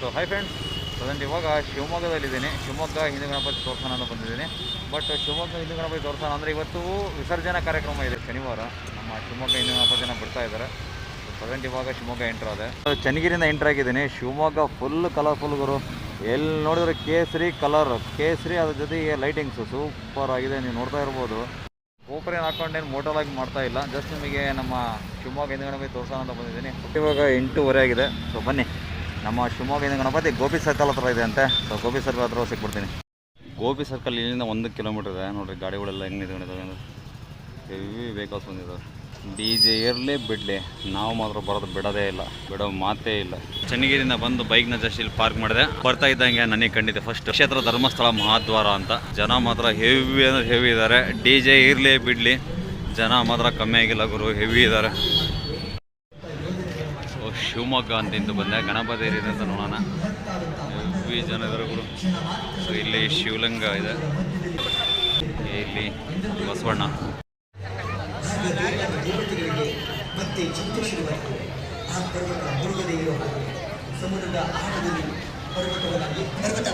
So hi friends present ಇವಾಗ ಶಿವಮೊಗ್ಗದಲ್ಲಿದ್ದೀನಿ. ಶಿವಮೊಗ್ಗ ಹಿಂದೂ ಗಣಪತಿ ಅಂತ ಬಂದಿದ್ದೀನಿ. ಬಟ್ ಶಿವಮೊಗ್ಗ ಹಿಂದೂ ಗಣಪತಿ ತೋರ್ಸೋಣ ಅಂದರೆ ಇವತ್ತು ವಿಸರ್ಜನಾ ಕಾರ್ಯಕ್ರಮ ಇದೆ ಶನಿವಾರ. ನಮ್ಮ ಶಿವಮೊಗ್ಗ ಹಿಂದೂ ಗಣಪತಿನ ಬಿಡ್ತಾ ಇದ್ದಾರೆ. ಪ್ರೆಸೆಂಟ್ ಇವಾಗ ಶಿವಮೊಗ್ಗ ಎಂಟ್ರ್ ಆದೆ. ಚನ್ನಗಿರಿಯಿಂದ ಎಂಟ್ರ್ ಆಗಿದ್ದೀನಿ. ಶಿವಮೊಗ್ಗ ಫುಲ್ ಕಲರ್ಫುಲ್ ಗುರು. ಎಲ್ಲಿ ನೋಡಿದ್ರೆ ಕೇಸರಿ ಕಲರ್ ಕೇಸರಿ ಅದ್ರ ಜೊತೆಗೆ ಲೈಟಿಂಗ್ಸು ಸೂಪರ್ ಆಗಿದೆ. ನೀವು ನೋಡ್ತಾ ಇರ್ಬೋದು. ಗೋಪುರೇನು ಹಾಕೊಂಡೇನು ಮೋಟಲ್ ಆಗಿ ಮಾಡ್ತಾ ಇಲ್ಲ. ಜಸ್ಟ್ ನಿಮಗೆ ನಮ್ಮ ಶಿವಮೊಗ್ಗ ಹಿಂದೂ ಗಣಪತಿ ಅಂತ ಬಂದಿದ್ದೀನಿ. ಇವಾಗ ಎಂಟೂವರೆ ಆಗಿದೆ. ಸೊ ಬನ್ನಿ. ನಮ್ಮ ಶಿವಮೊಗ್ಗದಿಂದ ಗಣಪತಿ ಗೋಪಿ ಸರ್ಕಲ್ ಹತ್ರ ಇದೆ ಅಂತೆ. ಸೊ ಗೋಪಿ ಸರ್ಕಲ್ ಹತ್ರ ಸಿಕ್ಬಿಡ್ತೀನಿ. ಗೋಪಿ ಸರ್ಕಲ್ ಇಲ್ಲಿಂದ ಒಂದು ಕಿಲೋಮೀಟರ್ ಇದೆ. ನೋಡಿರಿ ಗಾಡಿಗಳೆಲ್ಲ ಹೆಂಗೆ ನಿಂತ್ಕೊಂಡಿದ್ದಾವೆ ಅಂದ್ರೆ ಹೆವಿ ವೆಹಿಕಲ್ಸ್ ಬಂದಿದ್ದಾವೆ ಡಿ ಜೆ ಇರಲಿ ಬಿಡಲಿ. ನಾವು ಮಾತ್ರ ಬರೋದು ಬಿಡೋದೇ ಇಲ್ಲ. ಬಿಡೋ ಮಾತೇ ಇಲ್ಲ. ಚನ್ನಗಿರಿಯಿಂದ ಬಂದು ಬೈಕ್ನ ಜಸ್ಟ್ ಇಲ್ಲಿ ಪಾರ್ಕ್ ಮಾಡಿದೆ. ಬರ್ತಾ ಇದ್ದಂಗೆ ನನಗೆ ಕಂಡಿದೆ ಫಸ್ಟ್ ಕ್ಷೇತ್ರ ಧರ್ಮಸ್ಥಳ ಮಹಾದ್ವಾರ ಅಂತ. ಜನ ಮಾತ್ರ ಹೆವಿ ಅಂದ್ರೆ ಹೆವಿ ಇದ್ದಾರೆ. ಡಿ ಜೆ ಇರಲಿ ಬಿಡಲಿ. ಜನ ಮಾತ್ರ ಕಮ್ಮಿ ಆಗಿಲ್ಲ ಗುರು. ಹೆವಿ ಇದ್ದಾರೆ. ಶಿವಮೊಗ್ಗ ಅಂತ ಇಂದು ಬಂದೆ ಗಣಪತಿ ಇದೆ ಅಂತ ನೋಡೋಣ. ಜನ ಗುರು ಸೊ ಇಲ್ಲಿ ಶಿವಲಿಂಗ ಇದೆ. ಇಲ್ಲಿ ಬಸವಣ್ಣ. ಪರ್ವತ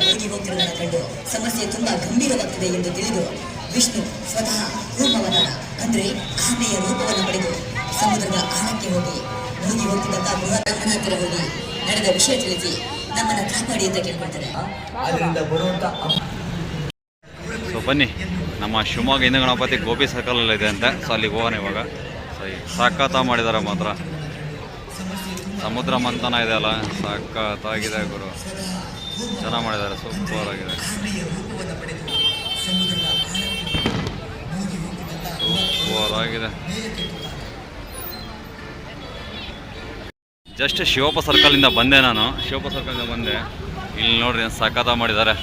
ಸಮಸ್ಯೆ ತುಂಬಾ ಗಂಭೀರವಾಗ್ತಿದೆ ಎಂದು ತಿಳಿದು ವಿಷ್ಣು ಸ್ವತಃ ರೂಪವನ್ನ ಅಂದ್ರೆ ಆನೆಯ ರೂಪವನ್ನು ಪಡೆದು ಸಮುದ್ರದ ಆಳಕ್ಕೆ ಹೋಗಿ ಮುಳುಗಿ ಹೋಗ್ತಿದ್ದಂತ ಬೃಹತ್ ಹತ್ರ ಹೋಗಿ ನಡೆದ ವಿಷಯ ತಿಳಿಸಿ ನಮ್ಮನ್ನ ಕಾಪಾಡಿ ಅಂತ ಕೇಳ್ಕೊಳ್ತಾರೆ ಅದರಿಂದ ಬರುವಂತ ಸೊ ಬನ್ನಿ. ನಮ್ಮ ಶಿವಮೊಗ್ಗ ಹಿಂದೂ ಗಣಪತಿ ಗೋಪಿ ಸರ್ಕಲಲ್ಲಿ ಇದೆ ಅಂತೆ. ಸೊ ಅಲ್ಲಿಗೆ ಹೋಗೋಣ ಇವಾಗ. ಸೊ ಸಾಕಾತ ಮಾಡಿದ್ದಾರೆ ಮಾತ್ರ. ಸಮುದ್ರ ಮಂಥನ ಇದೆ ಅಲ್ಲ. ಸಾಕಾತಾಗಿದೆ ಗುರು. ಚೆನ್ನಾಗಿ ಮಾಡಿದ್ದಾರೆ ಸೂಪರ್ ಆಗಿದೆ. ಸೂಪರ್ ಆಗಿದೆ. ಜಸ್ಟ್ ಶಿವಪ್ಪ ಸರ್ಕಲಿಂದ ಬಂದೆ ನಾನು. ಶಿವಪ್ಪ ಸರ್ಕಲಿಂದ ಬಂದೆ. ಇಲ್ಲಿ ನೋಡ್ರಿ ಸಖತ ಮಾಡಿದ್ದಾರೆ.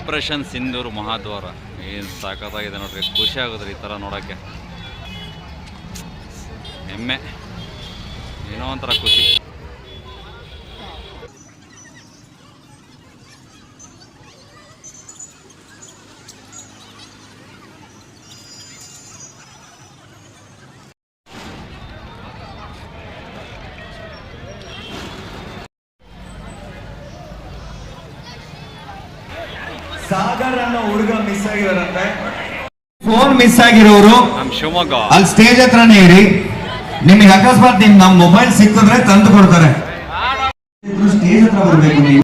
ಆಪರೇಷನ್ ಸಿಂಧೂರು ಮಹಾದ್ವಾರ ಏನು ಸಾಕತ್ತಾಗಿದೆ ನೋಡ್ರಿ. ಖುಷಿ ಆಗುತ್ತೆ ಈ ಥರ ನೋಡೋಕ್ಕೆ. ಹೆಮ್ಮೆ. ಏನೋ ಒಂಥರ ಖುಷಿ. ಸಾಗರ್ ಅನ್ನೋ ಹುಡುಗ ಮಿಸ್ ಆಗಿದಾರಂತೆ ಫೋನ್ ಮಿಸ್ ಆಗಿರೋರು ಶಿವಮೊಗ್ಗ. ಅಲ್ಲಿ ಸ್ಟೇಜ್ ಹತ್ರನೇ ಇರಿ. ನಿಮಗೆ ಅಕಸ್ಮಾತ್ ನಿಮ್ ನಮ್ ಮೊಬೈಲ್ ಸಿಕ್ಕಿದ್ರೆ ತಂದು ಕೊಡ್ತಾರೆ. ಸ್ಟೇಜ್ ಹತ್ರ ಬರ್ಬೇಕು ನೀವು.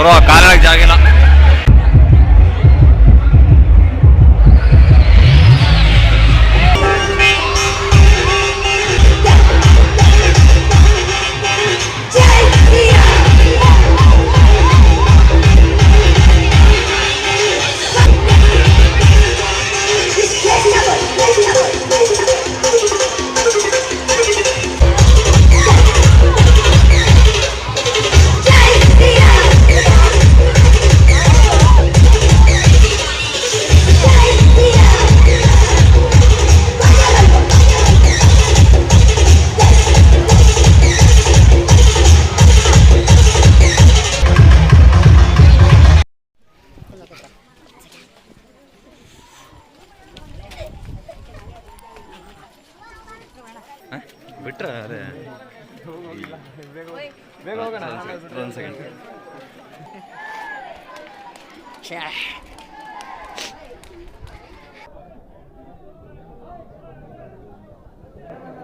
ಗುರು ಕಾಲಿಗೆ ಜಾಗಿಲ್ಲ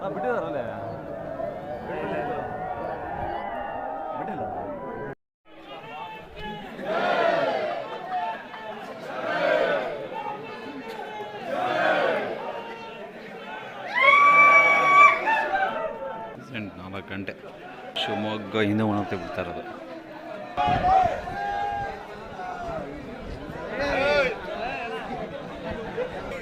ಬಿಟ್ಟಿದಾರಲ್ಲೇ ಬಿಟ್ಟಿಲ್ಲ ಎಂಟು ನಾಲ್ಕು ಗಂಟೆ ಶಿವಮೊಗ್ಗ ಹಿಂದೆ ಒಣಗ್ತಾ ಬಿಡ್ತಾ ಇರೋದು.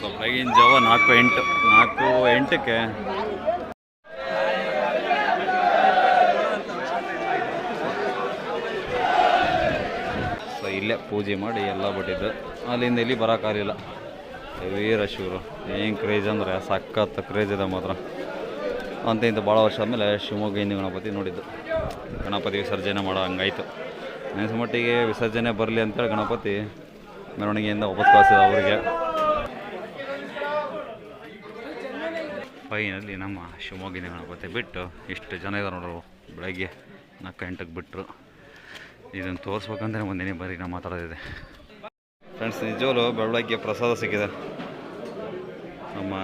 ಸೊ ಬೆಳಗಿನ ಜಾವ ನಾಲ್ಕು ಎಂಟು, ನಾಲ್ಕು ಎಂಟಕ್ಕೆ. ಸೊ ಇಲ್ಲೇ ಪೂಜೆ ಮಾಡಿ ಎಲ್ಲ ಬಿಟ್ಟಿದ್ದು. ಅಲ್ಲಿಂದ ಇಲ್ಲಿ ಬರೋಕ್ಕಾಗಲಿಲ್ಲ ವೀರ ಶಿವರು ಏನು ಕ್ರೇಜ್ ಅಂದರೆ ಸಖತ್ ಕ್ರೇಜ್ ಇದೆ ಮಾತ್ರ. ಅಂತ ಇಂತ ಭಾಳ ವರ್ಷ ಆದಮೇಲೆ ಶಿವಮೊಗ್ಗ ಹಿಂದೆ ಗಣಪತಿ ನೋಡಿದ್ದು. ಗಣಪತಿ ವಿಸರ್ಜನೆ ಮಾಡೋ ಹಂಗಾಯ್ತು. ನೆನೆಸ ಮಟ್ಟಿಗೆ ವಿಸರ್ಜನೆ ಬರಲಿ ಅಂತೇಳಿ ಗಣಪತಿ ಮೆರವಣಿಗೆಯಿಂದ ವಾಪಸ್ ಕಳಿಸಿದ ಅವರಿಗೆ. ಫೈನಲ್ಲಿ ನಮ್ಮ ಶಿವಮೊಗ್ಗಿನ ಗಣಪತಿ ಬಿಟ್ಟು ಇಷ್ಟು ಜನ ಇದ್ದಾರೆ ನೋಡೋರು, ಬೆಳಗ್ಗೆ ನಾಲ್ಕು ಗಂಟೆಗೆ ಬಿಟ್ಟರು ಇದನ್ನು ತೋರಿಸ್ಬೇಕಂದ್ರೆ ಒಂದೇನೇ ಬರೀ ನಾವು ಮಾತಾಡೋದಿದೆ ಫ್ರೆಂಡ್ಸ್ ನಿಜವಲು ಬೆಳಗ್ಗೆ ಪ್ರಸಾದ ಸಿಕ್ಕಿದೆ. ನಮ್ಮ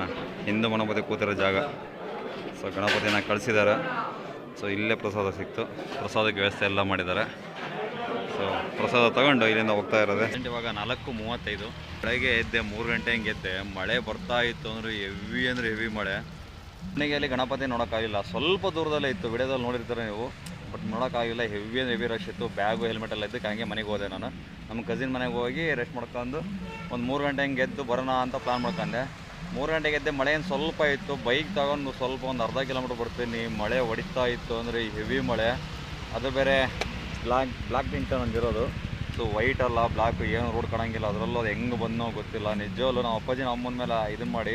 ಹಿಂದೂ ಗಣಪತಿ ಕೂತಿರೋ ಜಾಗ. ಸೊ ಗಣಪತಿನ ಕಳಿಸಿದ್ದಾರೆ. ಸೊ ಇಲ್ಲೇ ಪ್ರಸಾದ ಸಿಕ್ತು. ಪ್ರಸಾದಕ್ಕೆ ವ್ಯವಸ್ಥೆ ಎಲ್ಲ ಮಾಡಿದ್ದಾರೆ. ಸೊ ಪ್ರಸಾದ ತಗೊಂಡು ಇಲ್ಲಿಂದ ಹೋಗ್ತಾ ಇರೋದೆ. ಇವಾಗ ನಾಲ್ಕು ಮೂವತ್ತೈದು. ಬೆಳಗ್ಗೆ ಎದ್ದೆ, ಮೂರು ಗಂಟೆ ಹಿಂಗೆ ಎದ್ದೆ. ಮಳೆ ಬರ್ತಾ ಇತ್ತು ಅಂದರೆ ಹೆವಿ ಅಂದರೆ ಹೆವಿ ಮಳೆ. ನನಗೆ ಅಲ್ಲಿ ಗಣಪತಿ ನೋಡೋಕ್ಕಾಗಿಲ್ಲ. ಸ್ವಲ್ಪ ದೂರದಲ್ಲೇ ಇತ್ತು. ವಿಡಿಯೋದಲ್ಲಿ ನೋಡಿರ್ತಾರೆ ನೀವು. ಬಟ್ ನೋಡೋಕ್ಕಾಗಿಲ್ಲ. ಹೆವಿ ಅಂದ್ರೆ ಹೆವಿ ರಶ್ ಇತ್ತು. ಬ್ಯಾಗು ಹೆಲ್ಮೆಟ್ ಎಲ್ಲ ಇದ್ದಕ್ಕೆ ಹಂಗೆ ಮನೆಗೆ ಹೋದೆ ನಾನು. ನಮ್ಮ ಕಸಿನ್ ಮನೆಗೆ ಹೋಗಿ ರೆಸ್ಟ್ ಮಾಡ್ಕೊಂಡು ಒಂದು ಮೂರು ಗಂಟೆ ಹಿಂಗೆ ಎದ್ದು ಬರೋಣ ಅಂತ ಪ್ಲ್ಯಾನ್ ಮಾಡ್ಕೊಂಡೆ. ಮೂರು ಗಂಟೆಗೆ ಎದ್ದೆ, ಮಳೆ ಏನು ಸ್ವಲ್ಪ ಇತ್ತು. ಬೈಕ್ ತಗೊಂಡು ಸ್ವಲ್ಪ ಒಂದು ಅರ್ಧ ಕಿಲೋಮೀಟ್ರ್ ಬರ್ತೀನಿ. ಮಳೆ ಹೊಡಿತಾ ಇತ್ತು ಅಂದರೆ ಹೆವಿ ಮಳೆ. ಅದು ಬೇರೆ ಬ್ಲ್ಯಾಕ್ ಬ್ಲ್ಯಾಕ್ ಪಿಂಕ್ ಇರೋದು. ಸೊ ವೈಟ್ ಅಲ್ಲ ಬ್ಲ್ಯಾಕ್ ಏನು ರೋಡ್ ಕಾಣಂಗಿಲ್ಲ. ಅದರಲ್ಲೂ ಅದು ಹೆಂಗೆ ಬಂದೋ ಗೊತ್ತಿಲ್ಲ. ನಿಜವಲ್ಲೂ ನಮ್ಮ ಅಪ್ಪಾಜಿ ನಮ್ಮ ಅಮ್ಮನ ಮೇಲೆ ಇದನ್ನು ಮಾಡಿ.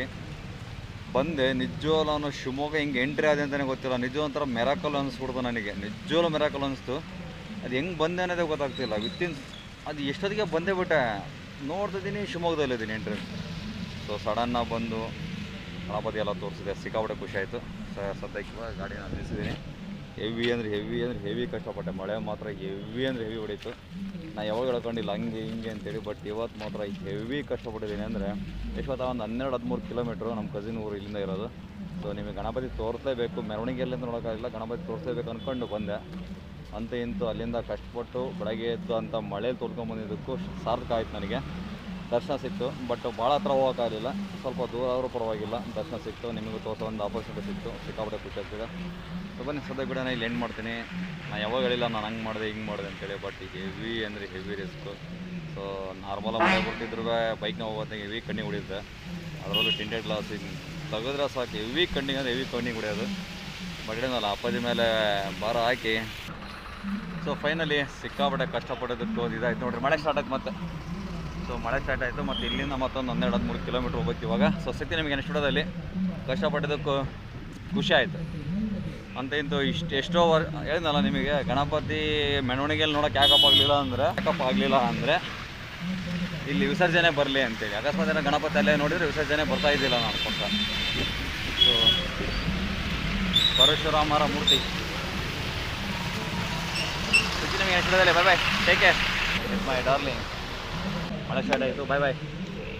ಬಂದೆ ನಿಜವಲ್ಲೂ ಅವನು ಶಿವಮೊಗ್ಗ ಹೆಂಗೆ ಎಂಟ್ರಿ ಆದ ಅಂತಲೇ ಗೊತ್ತಿಲ್ಲ. ನಿಜ ಒಂಥರ ಮೆರಾಕಲ್ ಅನಿಸ್ಬಿಡ್ತು ನನಗೆ. ನಿಜವಲ್ಲೂ ಮೆರಾಕಲ್ ಅನಿಸ್ತು. ಅದು ಹೆಂಗೆ ಬಂದೆ ಅನ್ನೋದೇ ಗೊತ್ತಾಗ್ತಿಲ್ಲ. ವಿತಿನ್ ಅದು ಎಷ್ಟೊತ್ತಿಗೆ ಬಂದೇ ಬಿಟ್ಟೆ? ನೋಡ್ತಿದ್ದೀನಿ ಶಿವಮೊಗ್ಗದಲ್ಲಿದ್ದೀನಿ ಎಂಟ್ರೆನ್ಸ್ ಸೊ ಸಡನ್ನಾಗಿ ಬಂದು ಗಣಪತಿ ಎಲ್ಲ ತೋರಿಸಿದೆ. ಸಿಕ್ಕಾಪಟ್ಟೆ ಖುಷಿ ಆಯಿತು. ಸದ್ಯಕ್ಕೆ ಗಾಡಿನ ನಿಲ್ಲಿಸಿದ್ದೀನಿ. ಹೆವಿ ಅಂದರೆ ಹೆವಿ ಅಂದರೆ ಹೆವಿ ಕಷ್ಟಪಟ್ಟೆ. ಮಳೆ ಮಾತ್ರ ಹೆವಿ ಅಂದರೆ ಹೆವಿ ಹೊಡೀತು. ನಾ ಯಾವಾಗ ಹೇಳ್ಕೊಂಡಿಲ್ಲ, ಹಂಗೆ ಹಿಂಗೆ ಅಂತೇಳಿ ಬಟ್ ಇವತ್ತು ಮಾತ್ರ ಹೆವಿ ಕಷ್ಟಪಟ್ಟಿದ್ದೀನಿ ಅಂದರೆ ಎಷ್ಟೊತ್ತ ಒಂದು ಹನ್ನೆರಡು ಹದಿಮೂರು ಕಿಲೋಮೀಟ್ರು ನಮ್ಮ ಕಸಿನ್ ಊರು ಇಲ್ಲಿಂದ ಇರೋದು. ಸೊ ನಿಮಗೆ ಗಣಪತಿ ತೋರಿಸಲೇಬೇಕು. ಮೆರವಣಿಗೆ ಎಲ್ಲಿಂದ ನೋಡೋಕ್ಕಾಗಿಲ್ಲ ಗಣಪತಿ ತೋರಿಸಲೇಬೇಕು ಅಂದ್ಕೊಂಡು ಬಂದೆ. ಅಂತ ಇಂತು ಅಲ್ಲಿಂದ ಕಷ್ಟಪಟ್ಟು ಬೆಳಗ್ಗೆ ಎದ್ದು ಅಂತ ಮಳೇಲಿ ತೋರ್ಕೊಂಬಂದಿದ್ದಕ್ಕೂ ಸಾರ್ಥಕ ಆಯ್ತು ನನಗೆ. ದರ್ಶನ ಸಿಕ್ತು ಬಟ್ ಭಾಳ ಹತ್ರ ಹೋಗೋಕ್ಕಾಗಲಿಲ್ಲ ಸ್ವಲ್ಪ ದೂರ ಆದರೂ ಪರವಾಗಿಲ್ಲ. ದರ್ಶನ ಸಿಕ್ತು, ನಿಮಗೂ ತೋರಿಸೋ ಒಂದು ಆಪರ್ಚುನಿಟಿ ಸಿಕ್ತು. ಸಿಕ್ಕಾಪಟ್ಟೆ ಖುಷಿ ಆಗ್ತಿದೆ. ಸೊ ಬನ್ನಿ, ಸದ್ಯ ಕೂಡ ಇಲ್ಲಿ ಎಂಡ್ ಮಾಡ್ತೀನಿ. ನಾನು ಯಾವಾಗ ಹೇಳಿಲ್ಲ, ನಾನು ಹಂಗೆ ಮಾಡಿದೆ, ಹಿಂಗೆ ಮಾಡಿದೆ ಅಂತೇಳಿ ಬಟ್ ಹೆವಿ ಅಂದರೆ ಹೆವಿ ರಿಸ್ಕು ಸೊ ನಾರ್ಮಲ್ ಮಳೆ ಬರ್ತಿದ್ರು ಬೈಕ್ನ ಹೋಗೋದಾಗ ಹೆವಿ ಕಣ್ಣಿಗೆ ಹೊಡಿಯುತ್ತೆ. ಅದರಲ್ಲೂ ಟಿಂಟೆಡ್ ಗ್ಲಾಸ್ ಹಿಂಗೆ ತೆಗೆದ್ರೆ ಸಾಕು. ಹೆವಿ ಕಣ್ಣಿಗೆ ಅಂದರೆ ಹೆವಿ ಕಣ್ಣಿಗೆ ಹೊಡೆಯೋದು. ಬಟ್ ಹೇಳಿದ್ನಲ್ಲ ಅಪ್ಪಾಜಿ ಮೇಲೆ ಭಾರ ಹಾಕಿ. ಸೊ ಫೈನಲಿ ಸಿಕ್ಕಾಪಟ್ಟೆ ಕಷ್ಟಪಡೋದಕ್ಕೆ ಇದಾಯ್ತು ನೋಡ್ರಿ, ಮಳೆ ಸ್ಟಾರ್ಟ್ ಆಯ್ತು ಮತ್ತೆ. ಸೊ ಮಳೆ ಸ್ಟಾರ್ಟ್ ಆಯಿತು ಮತ್ತು ಇಲ್ಲಿಂದ ಮತ್ತೊಂದು ಹನ್ನೆರಡು ಹದಿಮೂರು ಕಿಲೋಮೀಟ್ರ್ ಹೋಗ್ಬೇಕು ಇವಾಗ. ಸೊ ಸಿಗ್ತೀನಿ ನಿಮಗೆ ಅನಿಸ್ಬಿಡೋದಲ್ಲಿ ಕಷ್ಟಪಟ್ಟಿದ್ದಕ್ಕೂ ಖುಷಿ ಆಯಿತು. ಅಂತ ಇಂತು ಇಷ್ಟು ಎಷ್ಟೋ ವರ್, ಹೇಳಿದ್ನಲ್ಲ ನಿಮಗೆ, ಗಣಪತಿ ಮೆರವಣಿಗೆಯಲ್ಲಿ ನೋಡೋಕೆ ಯಾಕಪ್ಪ ಆಗಲಿಲ್ಲ ಅಂದರೆ, ಯಾಕಪ್ಪ ಆಗಲಿಲ್ಲ ಅಂದರೆ ಇಲ್ಲಿ ವಿಸರ್ಜನೆ ಬರಲಿ ಅಂತೇಳಿ. ಅಕಸ್ಮಾತ್ ಏನೋ ಗಣಪತಿ ಅಲ್ಲೇ ನೋಡಿದರೆ ವಿಸರ್ಜನೆ ಬರ್ತಾ ಇದ್ದಿಲ್ಲ ನಾನು ಪಕ್ಕ. ಸೊ ಪರಶುರಾಮರ ಮೂರ್ತಿ. ನಿಮಗೆ ನೆಕ್ಸ್ಟ್ ವಿಡಿಯೋದಲ್ಲಿ. Bye bye take care it's my darling ಮಳೆ ಸ್ಟಾರ್ಟ್ ಆಯಿತು ಬಾಯ್ ಬಾಯ್